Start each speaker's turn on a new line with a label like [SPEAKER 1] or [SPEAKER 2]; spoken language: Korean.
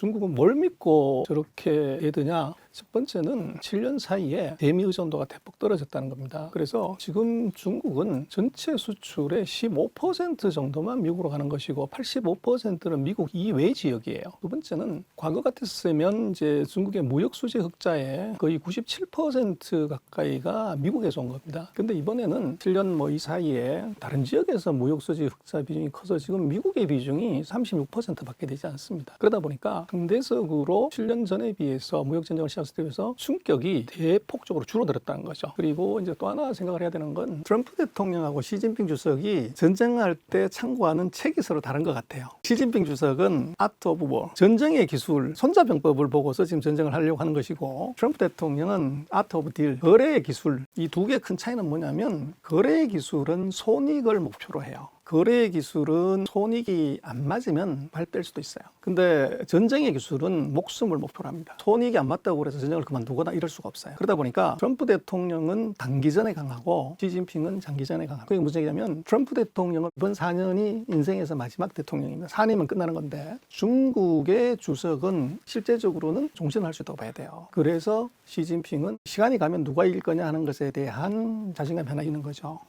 [SPEAKER 1] 중국은 뭘 믿고 저렇게 애드냐? 첫 번째는 7년 사이에 대미 의존도가 대폭 떨어졌다는 겁니다. 그래서 지금 중국은 전체 수출의 15% 정도만 미국으로 가는 것이고 85%는 미국 이외 지역이에요. 두 번째는 과거 같았으면 이제 중국의 무역 수지 흑자의 거의 97% 가까이가 미국에서 온 겁니다. 근데 이번에는 7년 뭐 이 사이에 다른 지역에서 무역 수지 흑자 비중이 커서 지금 미국의 비중이 36%밖에 되지 않습니다. 그러다 보니까 상대적으로 7년 전에 비해서 무역 전쟁을 시작했을 때에서 충격이 대폭적으로 줄어들었다는 거죠. 그리고 이제 또 하나 생각을 해야 되는 건 트럼프 대통령하고 시진핑 주석이 전쟁할 때 참고하는 책이 서로 다른 것 같아요. 시진핑 주석은 아트 오브 워, 전쟁의 기술, 손자병법을 보고서 지금 전쟁을 하려고 하는 것이고 트럼프 대통령은 아트 오브 딜, 거래의 기술 이 두개큰 차이는 뭐냐면 거래의 기술은 손익을 목표로 해요. 거래의 기술은 손익이 안 맞으면 발뺄 수도 있어요. 근데 전쟁의 기술은 목숨을 목표로 합니다. 손익이 안 맞다고 그래서 전쟁을 그만두거나 이럴 수가 없어요. 그러다 보니까 트럼프 대통령은 단기전에 강하고 시진핑은 장기전에 강하고 그게 무슨 얘기냐면 트럼프 대통령은 이번 4년이 인생에서 마지막 대통령입니다. 4년이면 끝나는 건데 중국의 주석은 실제적으로는 종신할 수 있다고 봐야 돼요. 그래서 시진핑은 시간이 가면 누가 이길 거냐 하는 것에 대한 자신감이 하나 있는 거죠.